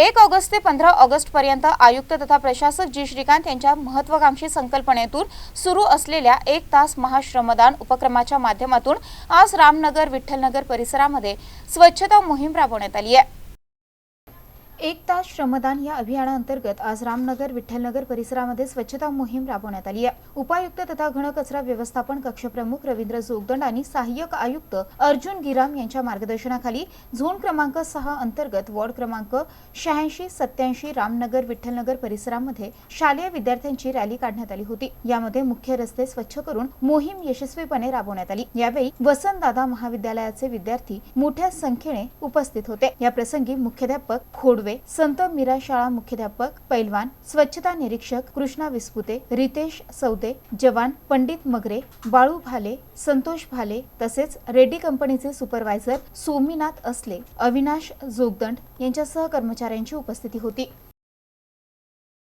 एक ऑगस्ट ते पंधरा ऑगस्ट पर्यंत आयुक्त तथा प्रशासक जी. श्रीकांत यांच्या महत्वाकांक्षी संकल्पनेतून सुरू असलेल्या एक तास महाश्रमदान उपक्रमाच्या माध्यमातून आज रामनगर विठ्ठलनगर परिसरामध्ये स्वच्छता मोहीम राबवण्यात आली आहे. एक तास श्रमदान या अभियानाअंतर्गत आज रामनगर विठ्ठलनगर परिसरामध्ये स्वच्छता मोहीम राबवण्यात आली आहे. उपायुक्त तथा घनकचरा व्यवस्थापन कक्षप्रमुख रवींद्र जोगदंड आणि सहाय्यक आयुक्त अर्जुन गिराम यांच्या मार्गदर्शनाखाली झोन क्रमांक सहा अंतर्गत वॉर्ड क्रमांक शहाऐंशी सत्याऐंशी रामनगर विठ्ठलनगर परिसरामध्ये शालेय विद्यार्थ्यांची रॅली काढण्यात आली होती. यामध्ये मुख्य रस्ते स्वच्छ करून मोहीम यशस्वीपणे राबवण्यात आली. यावेळी वसंतदादा महाविद्यालयाचे विद्यार्थी मोठ्या संख्येने उपस्थित होते. याप्रसंगी मुख्याध्यापक खोडवे संत मीरा शाळा मुख्याध्यापक पैलवान स्वच्छता निरीक्षक कृष्णा विस्पुते रितेश सौदे जवान पंडित मगरे बाळू भाले संतोष भाले तसेच रेड्डी कंपनीचे सुपरवायझर सोमीनाथ असले अविनाश जोगदंड यांच्यासह कर्मचाऱ्यांची उपस्थिती होती.